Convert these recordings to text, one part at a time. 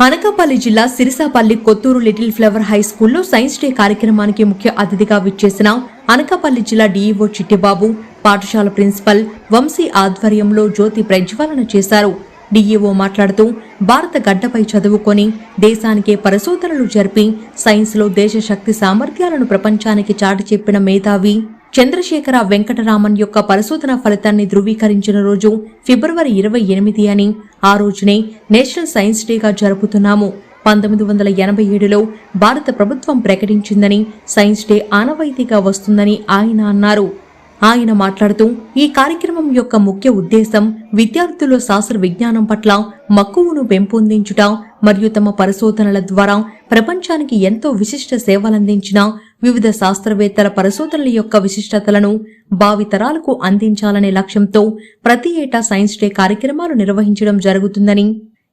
అనకాపల్లి జిల్లా Sirisapalli Kothuru little flower high స్కూల్లో science day కార్యక్రమానికి ముఖ్య అతిథిగా విచ్చేసిన అనకాపల్లి జిల్లా డీఈఓ చిట్టిబాబు పాఠశాల ప్రిన్సిపల్ వంశీ ఆధ్వర్యంలో జ్యోతి ప్రజ్వలన చేశారు. డీఈఓ మాట్లాడుతూ భారత గడ్డపై చదువుకొని దేశానికే పరిశోధనలు జరిపి సైన్స్లో దేశ శక్తి సామర్థ్యాలను ప్రపంచానికి చాటి చెప్పిన మేధావి చంద్రశేఖర వెంకటరామన్ యొక్క పరిశోధన ఫలితాన్ని ధృవీకరించిన రోజు ఫిబ్రవరి ఇరవై ఎనిమిది అని ఆ రోజునే నేషనల్ సైన్స్ డేగా జరుపుతున్నాము. పంతొమ్మిది వందల ఎనభై ఏడులో భారత ప్రభుత్వం ప్రకటించిందని సైన్స్ డే ఆనవాయితీగా వస్తుందని ఆయన అన్నారు. ఆయన మాట్లాడుతూ ఈ కార్యక్రమం యొక్క ముఖ్య ఉద్దేశం విద్యార్థుల్లో శాస్త్ర విజ్ఞానం పట్ల మక్కువను పెంపొందించుట మరియు తమ పరిశోధనల ద్వారా ప్రపంచానికి ఎంతో విశిష్ట సేవలందించిన వివిధ శాస్త్రవేత్తల పరిశోధనల యొక్క విశిష్టతలను భావితరాలకు అందించాలనే లక్ష్యంతో ప్రతి ఏటా సైన్స్ డే కార్యక్రమాలు నిర్వహించడం జరుగుతుందని.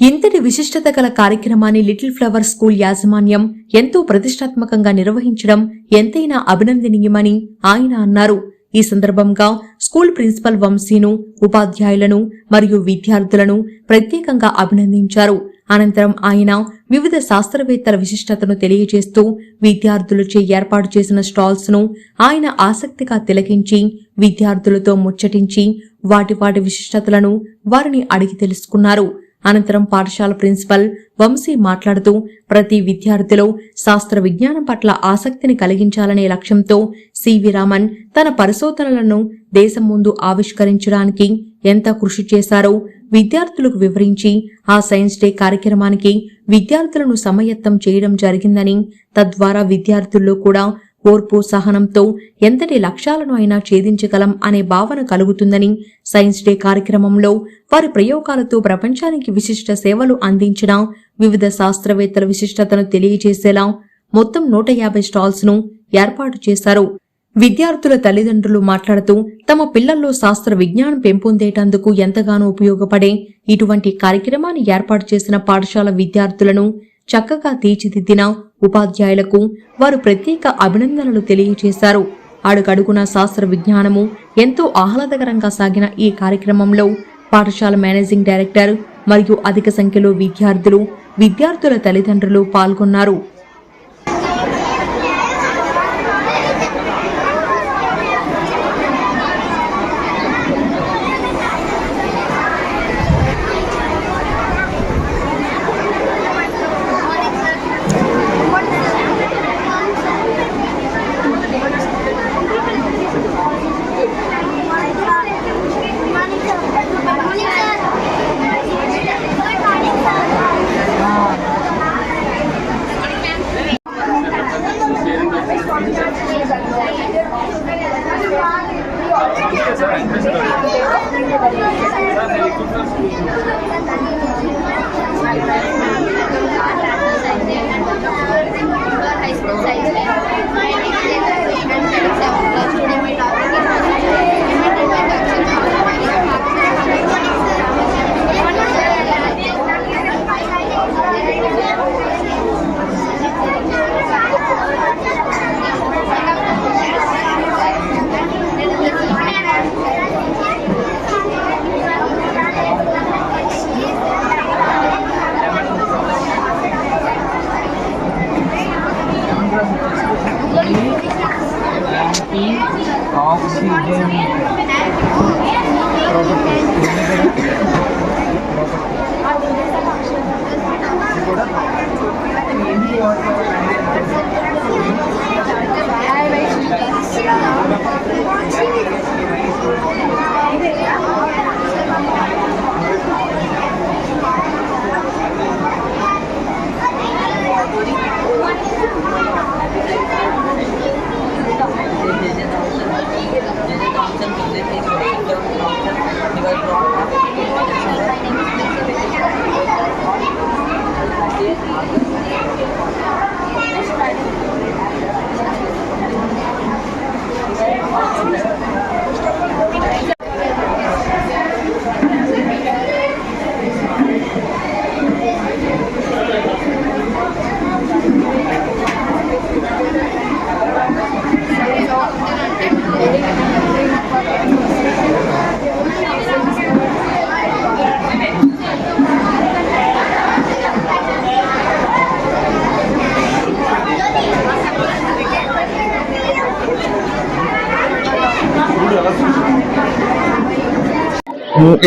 ఇంతటి విశిష్టత గల కార్యక్రమాన్ని లిటిల్ ఫ్లవర్ స్కూల్ యాజమాన్యం ఎంతో ప్రతిష్టాత్మకంగా నిర్వహించడం ఎంతైనా అభినందనీయమని ఆయన అన్నారు. ఈ సందర్భంగా స్కూల్ ప్రిన్సిపల్ వంశీను ఉపాధ్యాయులను మరియు విద్యార్థులను ప్రత్యేకంగా అభినందించారు. అనంతరం ఆయన వివిధ శాస్త్రవేత్తల విశిష్టతను తెలియజేస్తూ విద్యార్థులచే ఏర్పాటు చేసిన స్టాల్స్ను ఆయన ఆసక్తిగా తిలకించి విద్యార్థులతో ముచ్చటించి వాటి వాటి విశిష్టతలను వారిని అడిగి తెలుసుకున్నారు. అనంతరం పాఠశాల ప్రిన్సిపల్ వంశీ మాట్లాడుతూ ప్రతి విద్యార్థిలో శాస్త్ర విజ్ఞానం పట్ల ఆసక్తిని కలిగించాలనే లక్ష్యంతో సివి రామన్ తన పరిశోధనలను దేశం ముందు ఆవిష్కరించడానికి ఎంత కృషి చేశారో విద్యార్థులకు వివరించి ఆ సైన్స్ డే కార్యక్రమానికి విద్యార్థులను సమయత్తం చేయడం జరిగిందని తద్వారా విద్యార్థుల్లో కూడా ఓర్పు సహనంతో ఎంతటి లక్ష్యాలను అయినా ఛేదించగలం అనే భావన కలుగుతుందని సైన్స్ డే కార్యక్రమంలో వారి ప్రయోగాలతో ప్రపంచానికి విశిష్ట సేవలు అందించిన వివిధ శాస్త్రవేత్తల విశిష్టతను తెలియజేసేలా మొత్తం నూట యాభై స్టాల్స్ను ఏర్పాటు చేశారు. విద్యార్థుల తల్లిదండ్రులు మాట్లాడుతూ తమ పిల్లల్లో శాస్త్ర విజ్ఞానం పెంపొందేటందుకు ఎంతగానో ఉపయోగపడే ఇటువంటి కార్యక్రమాన్ని ఏర్పాటు చేసిన పాఠశాల విద్యార్థులను చక్కగా తీర్చిదిద్దిన ఉపాధ్యాయులకు వారు ప్రత్యేక అభినందనలు తెలియజేశారు. అడుగడుగున శాస్త్ర విజ్ఞానము ఎంతో ఆహ్లాదకరంగా సాగిన ఈ కార్యక్రమంలో పాఠశాల మేనేజింగ్ డైరెక్టర్ మరియు అధిక సంఖ్యలో విద్యార్థులు విద్యార్థుల తల్లిదండ్రులు పాల్గొన్నారు.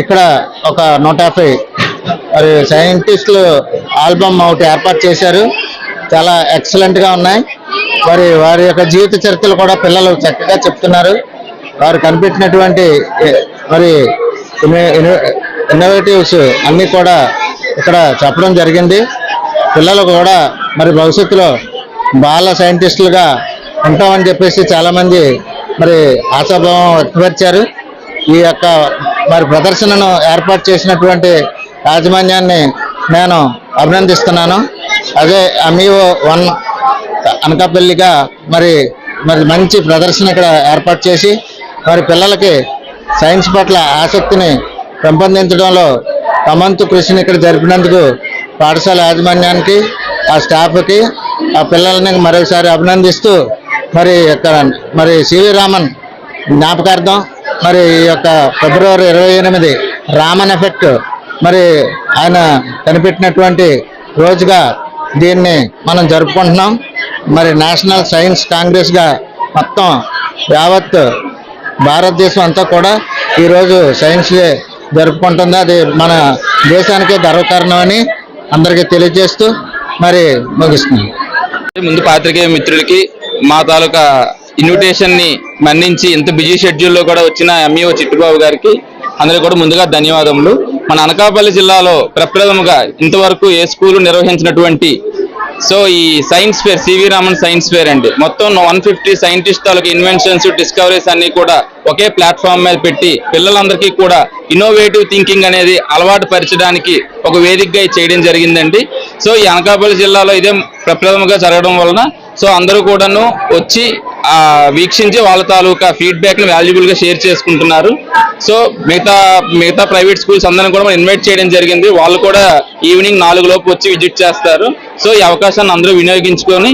ఇక్కడ ఒక నూట యాభై మరి సైంటిస్టులు ఆల్బమ్ ఒకటి ఏర్పాటు చేశారు. చాలా ఎక్సలెంట్గా ఉన్నాయి. మరి వారి యొక్క జీవిత చరిత్రలు కూడా పిల్లలు చక్కగా చెప్తున్నారు. వారు కనిపెట్టినటువంటి మరి ఇన్నోవేటివ్స్ అన్నీ కూడా ఇక్కడ చెప్పడం జరిగింది. పిల్లలు కూడా మరి భవిష్యత్తులో బాల సైంటిస్టులుగా ఉంటామని చెప్పేసి చాలామంది మరి ఆశాభావం వ్యక్తపరిచారు. ఈ యొక్క మరి ప్రదర్శనను ఏర్పాటు చేసినటువంటి యాజమాన్యాన్ని నేను అభినందిస్తున్నాను. అదే అమీఓ వన్ అనకాపల్లిగా మరి మరి మంచి ప్రదర్శన ఇక్కడ ఏర్పాటు చేసి మరి పిల్లలకి సైన్స్ పట్ల ఆసక్తిని పెంపొందించడంలో తమంతు కృషిని ఇక్కడ జరిపినందుకు పాఠశాల యాజమాన్యానికి ఆ స్టాఫ్కి ఆ పిల్లల్ని మరోసారి అభినందిస్తూ మరి ఇక్కడ మరి సివి రామన్ జ్ఞాపకార్థం మరి ఈ యొక్క ఫిబ్రవరి ఇరవై ఎనిమిది రామన్ ఎఫెక్ట్ మరి ఆయన కనిపెట్టినటువంటి రోజుగా దీన్ని మనం జరుపుకుంటున్నాం. మరి నేషనల్ సైన్స్ కాంగ్రెస్గా మొత్తం యావత్ భారతదేశం అంతా కూడా ఈరోజు సైన్స్ డే జరుపుకుంటుంది అది మన దేశానికే గర్వకారణం అని అందరికీ తెలియజేస్తూ మరి ముగిస్తున్నాం. ముందు పాత్రికేయ మిత్రులకి మా తాలూకా ఇన్విటేషన్ని మన్నించి ఇంత బిజీ షెడ్యూల్లో కూడా వచ్చిన ఎంఈఓ చిట్టుబాబు గారికి అందరికీ కూడా ముందుగా ధన్యవాదములు. మన అనకాపల్లి జిల్లాలో ప్రప్రథముగా ఇంతవరకు ఏ స్కూలు నిర్వహించినటువంటి సో ఈ science fair CV Raman science fair అండి. మొత్తం వన్ ఫిఫ్టీ సైంటిస్ట్ తాలూకు ఇన్వెన్షన్స్ డిస్కవరీస్ అన్ని కూడా ఒకే ప్లాట్ఫామ్ మీద పెట్టి పిల్లలందరికీ కూడా ఇన్నోవేటివ్ థింకింగ్ అనేది అలవాటు పరచడానికి ఒక వేదికగా చేయడం జరిగిందండి. సో ఈ అనకాపల్లి జిల్లాలో ఇదే ప్రప్రథముగా జరగడం వలన సో అందరూ కూడాను వచ్చి వీక్షించి వాళ్ళ తాలూకా ఫీడ్బ్యాక్ని వాల్యుబుల్గా షేర్ చేసుకుంటున్నారు. సో మిగతా మిగతా ప్రైవేట్ స్కూల్స్ అందరిని కూడా మనం ఇన్వైట్ చేయడం జరిగింది. వాళ్ళు కూడా ఈవినింగ్ నాలుగు లోపు వచ్చి విజిట్ చేస్తారు. సో ఈ అవకాశాన్ని అందరూ వినియోగించుకొని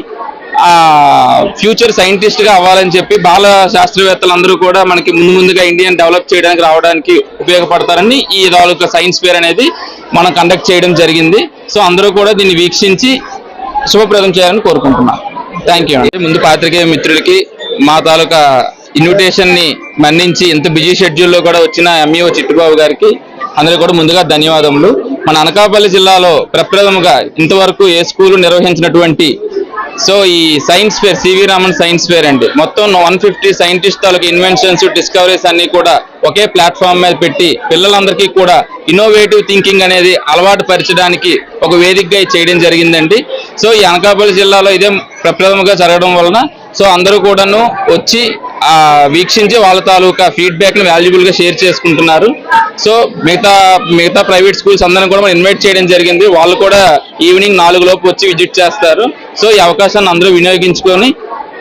ఫ్యూచర్ సైంటిస్ట్గా అవ్వాలని చెప్పి బాల శాస్త్రవేత్తలందరూ కూడా మనకి ముందు ముందుగా ఇండియన్ డెవలప్ చేయడానికి రావడానికి ఉపయోగపడతారని ఈ తాలూకా సైన్స్ ఫేర్ అనేది మనం కండక్ట్ చేయడం జరిగింది. సో అందరూ కూడా దీన్ని వీక్షించి శుభప్రదం చేయాలని కోరుకుంటున్నాను థ్యాంక్ యూ అండి ముందు పాత్రికేయ మిత్రులకి మా తాలూకా ఇన్విటేషన్ని మన్నించి ఇంత బిజీ షెడ్యూల్లో కూడా వచ్చిన ఎంఈఓ చిట్టుబాబు గారికి అందరికీ కూడా ముందుగా ధన్యవాదములు. మన అనకాపల్లి జిల్లాలో ప్రప్రథముగా ఇంతవరకు ఏ స్కూల్ నిర్వహించినటువంటి సో ఈ science fair CV Raman science fair అండి. మొత్తం వన్ ఫిఫ్టీ సైంటిస్ట్ తాలూకు ఇన్వెన్షన్స్ డిస్కవరీస్ అన్ని కూడా ఒకే ప్లాట్ఫామ్ మీద పెట్టి పిల్లలందరికీ కూడా ఇన్నోవేటివ్ థింకింగ్ అనేది అలవాటు పరచడానికి ఒక వేదికగా చేయడం జరిగిందండి. సో ఈ అనకాపల్లి జిల్లాలో ఇదే ప్రప్రథమంగా జరగడం వలన సో అందరూ కూడాను వచ్చి వీక్షించి వాళ్ళ తాలూకా ఫీడ్బ్యాక్ని వాల్యుబుల్గా షేర్ చేసుకుంటున్నారు. సో మిగతా మిగతా ప్రైవేట్ స్కూల్స్ అందరిని కూడా మనం ఇన్వైట్ చేయడం జరిగింది. వాళ్ళు కూడా ఈవినింగ్ నాలుగు లోపు వచ్చి విజిట్ చేస్తారు. సో ఈ అవకాశాన్ని అందరూ వినియోగించుకొని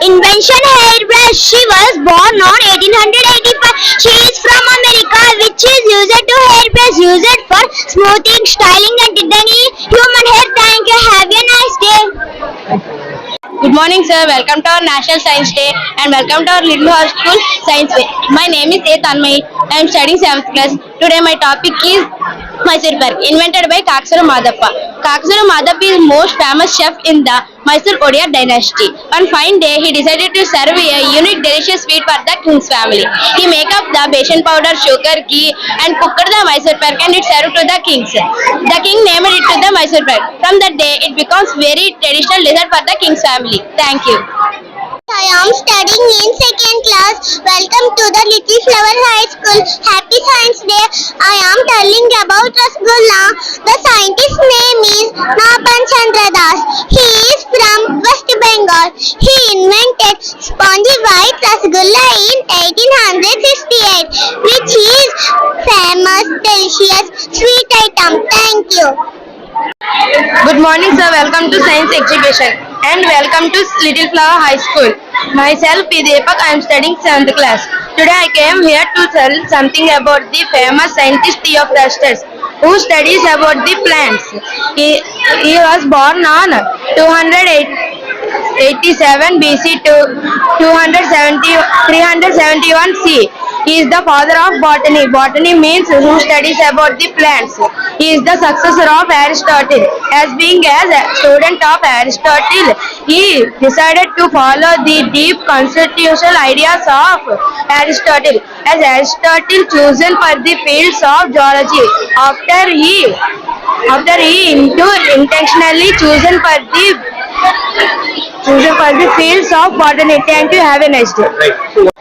invention hairbrush. She was born on 1885. She is from America which is used to hairbrush used for smoothing, styling and designing human hair. Thank you. Have a nice day. Good morning, sir. Welcome to our National Science Day and welcome to our Little School Science Day. My name is A. Tanmay. I am studying 7th class. Today my topic is Mysore invented by Kaksura Madappa. Kaksura Madappa is most famous chef in the Mysore Odia dynasty. One fine day, he decided to serve a unique delicious sweet for the king's family. He make up the besan powder, sugar, ghee and cooked the Mysore Park and it served to the kings. The king named it to the Mysore Park. From that day, it becomes very traditional dessert for the king's family. Thank you. I am studying in second class. Welcome to the Little Flower High School. Happy Science Day. I am telling about Rasgulla. The scientist's name is Napan Chandra Das. He is from West Bengal. He invented spongy white Rasgulla in 1868, which is famous, delicious, sweet item. Thank you. Good morning, sir. Welcome to Science Exhibition and welcome to Little Flower High School. Myself is Deepak. I am studying 7th class. Today I came here to tell something about the famous scientist Theophrastus, who studies about the plants. He, he was born on 287 BC to 270, 371 C. He is the father of botany. Botany means who studies about the plants. He is the successor of Aristotle. As being as a student of Aristotle, he decided to follow the deep constitutional ideas of Aristotle. As Aristotle chosen for the fields of geology. After he after he into intentionally chosen for the chosen for the fields of botany. Thank you. Have a nice day.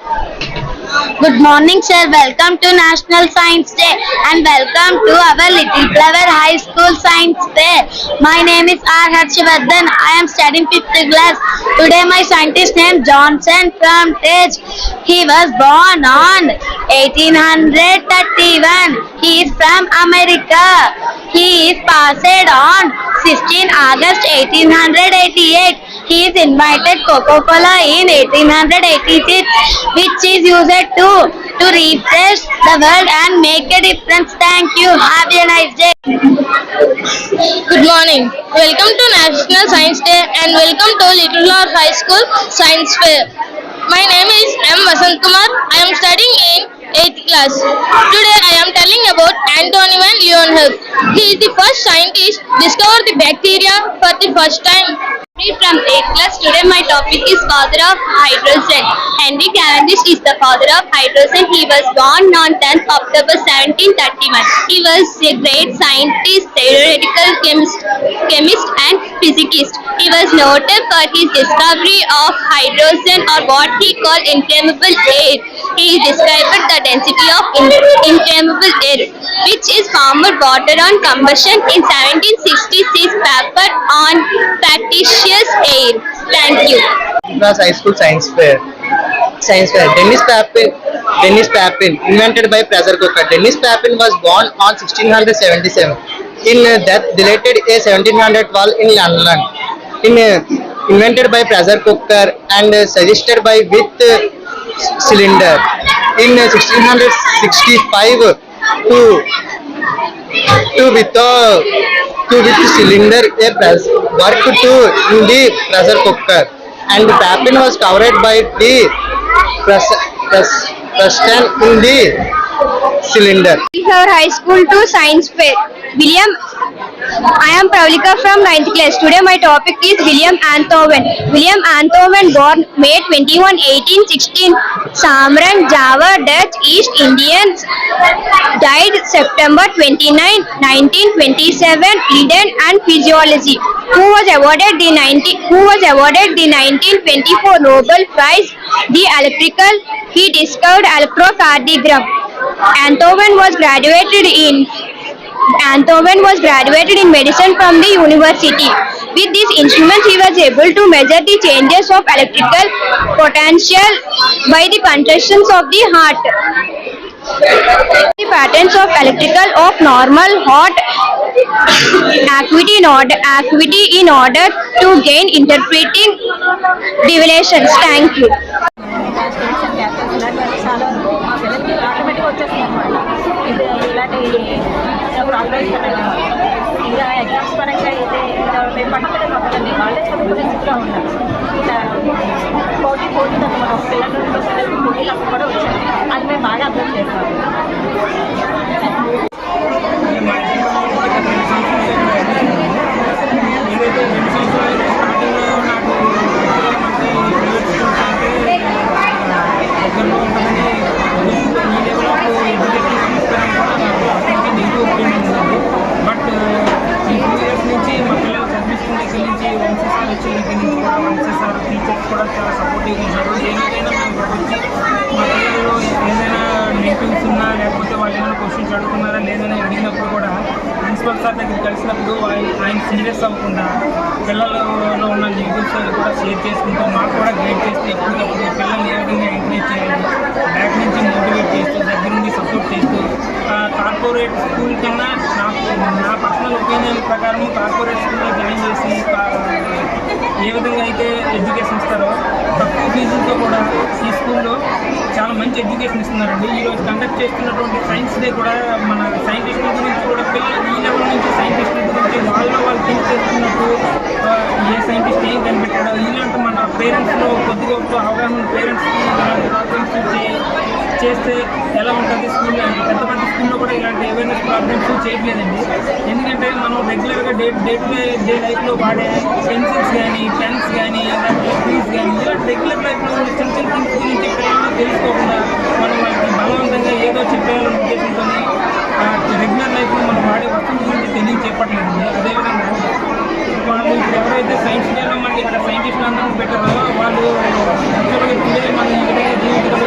Good morning, sir. Welcome to National Science Day and welcome to our Little Flower High School Science Fair. My name is R. Harshvardhan. I am studying fifth class. Today, my scientist name Johnson from Tej. He was born on 1831. He is from America. He is passed on 16 August 1888. He is invited Coca-Cola in 1886, which is used to to refresh the world and make a difference. Thank you. Have a nice day. Good morning. Welcome to National Science Day and welcome to Little Flower High School Science Fair. My name is M. Vasant Kumar. I am studying in 8th class. Today I am telling about Anthony van Leeuwenhoek. He is the first scientist discovered the bacteria for the first time. Me from 8th class. Today my topic is father of hydrogen. Henry Cavendish is the father of hydrogen. He was born on 10th October 1731. He was a great scientist, theoretical chemist, chemist and physicist. He was noted for his discovery of hydrogen or what he called inflammable air. He described the density of inflammable air, which is formed water on combustion in 1766 paper on factitious air. Thank you. Class High School Science Fair. Science Fair. Dennis Papin. Dennis Papin, invented by pressure cooker. Dennis Papin was born on 1677. In uh, death, related a 1700 wall in London. In uh, invented by pressure cooker and uh, suggested by with uh, cylinder. In uh, 1665 to to with uh, to with cylinder a press work to in the pressure cooker and the Papin was covered by the press press press in the cylinder. our high school to science fair. William, I am Pravlika from 9th class. Today my topic is William Anthoven. William Anthoven born May 21, 1816. Samran, Java, Dutch, East Indians. Died September 29, 1927. Leiden and Physiology. Who was awarded the 90, who was awarded the 1924 Nobel Prize? The electrical. He discovered electrocardiogram. Anthoven was graduated in Anthoven was graduated in medicine from the university. With this instrument, he was able to measure the changes of electrical potential by the contractions of the heart. The patterns of electrical of normal hot acuity in order, in order to gain interpreting deviations. Thank you. Station వచ్చేస్తుంది అనమాట ఇది ఇలాంటి progress ఇంకా exams పరంగా అయితే మేము పట్టుకునే తప్పదండి వాళ్ళే చదువుకునే స్థితిలో ఉన్నారు ఇలా పోటీ పోటీ తప్ప ఒక పిల్లల నుండి పిల్లలకి పోటీ తప్ప కూడా వచ్చారు అది మేము బాగా అర్థం చేస్తాము Thank you సంవత్సరాలు అయితే స్టార్టింగ్లో నాకు దగ్గరలో ఉంటుందని ఈ లెవెల్ ఆఫ్ ఎడ్యుకేషన్ సంస్థ అప్పటికి నెగిటివ్ ఒపీనియన్ ఉంది బట్ ఈ టూ ఇయర్స్ నుంచి మా పిల్లలు చదివిస్తున్న దగ్గర నుంచి వంశీ సార్ వచ్చిన దగ్గర నుంచి కూడా వంశీ సార్ టీచర్స్ కూడా చాలా సపోర్టివ్ ఉన్నారు ఏదైనా మేము వచ్చి మా పిల్లలు ఏదైనా నెగిటివ్స్ ఉన్నా లేకపోతే వాళ్ళు ఏమైనా క్వశ్చన్స్ అడుగుతున్నారా లేదని అడిగినప్పుడు కూడా ప్రిన్సిపల్ సార్ దగ్గర కలిసినప్పుడు ఆయన ఆయన సీరియస్ అవ్వకుండా పిల్లలలో ఉన్న నెగిటివ్స్ కూడా షేర్ చేసుకుంటూ మాకు కూడా గైడ్ చేస్తూ ఎప్పటికప్పుడు పిల్లల్ని ఏ విధంగా ఎంకరేజ్ చేయాలి బ్యాక్ నుంచి మోటివేట్ చేస్తూ దగ్గర నుండి సపోర్ట్ చేస్తూ కార్పొరేట్ స్కూల్ కన్నా నా నా పర్సనల్ ఒపీనియన్ ప్రకారం కార్పొరేట్ స్కూల్లో జాయిన్ చేసి ఏ విధంగా అయితే ఎడ్యుకేషన్ ఇస్తారో తక్కువ ఫీజులతో కూడా ఈ స్కూల్లో చాలా మంచి ఎడ్యుకేషన్ ఇస్తున్నారండి. ఈ రోజు కండక్ట్ చేస్తున్నటువంటి సైన్స్ డే కూడా మన సైంటిస్టుల గురించి కూడా పిల్లలు ఈ లెవెల్ నుంచి సైంటిస్టుల గురించి వాళ్ళలో వాళ్ళు థింక్ చేస్తున్నట్టు ఏ సైంటిస్ట్ ఏం కనిపెట్టాడో ఇలాంటి మన పేరెంట్స్లో కొద్దిగా అవగాహన పేరెంట్స్కి ఇలాంటి ప్రోగ్రామ్స్ చేస్తే ఎలా ఉంటుంది స్కూల్లో పెద్ద పెద్ద స్కూల్లో కూడా ఇలాంటి అవేర్నెస్ ప్రాబ్లమ్స్ చేయట్లేదండి. ఎందుకంటే మనం రెగ్యులర్గా day day to day day లైఫ్లో వాడే పెన్సిల్స్ కానీ పెన్స్ కానీ లేకపోతే ఫీజ్ కానీ ఇలాంటి రెగ్యులర్ లైఫ్లో చిన్న చిన్న థింగ్స్ గురించి పిల్లలు తెలుసుకోకుండా మనం వాళ్ళకి బలవంతంగా ఏదో చెప్పేయాలని ఉద్దేశంతో రెగ్యులర్ లైఫ్లో మనం వాడే వస్తువుల గురించి తెలియ చెప్పట్లేదండి అదేవిధంగా వాళ్ళు ఇప్పుడు ఎవరైతే సైన్స్ డేలో మనకి ఇక్కడ సైంటిస్టులు అందరూ పెట్టారో వాళ్ళు యాక్చువల్గా టుడే మన జీవితంలో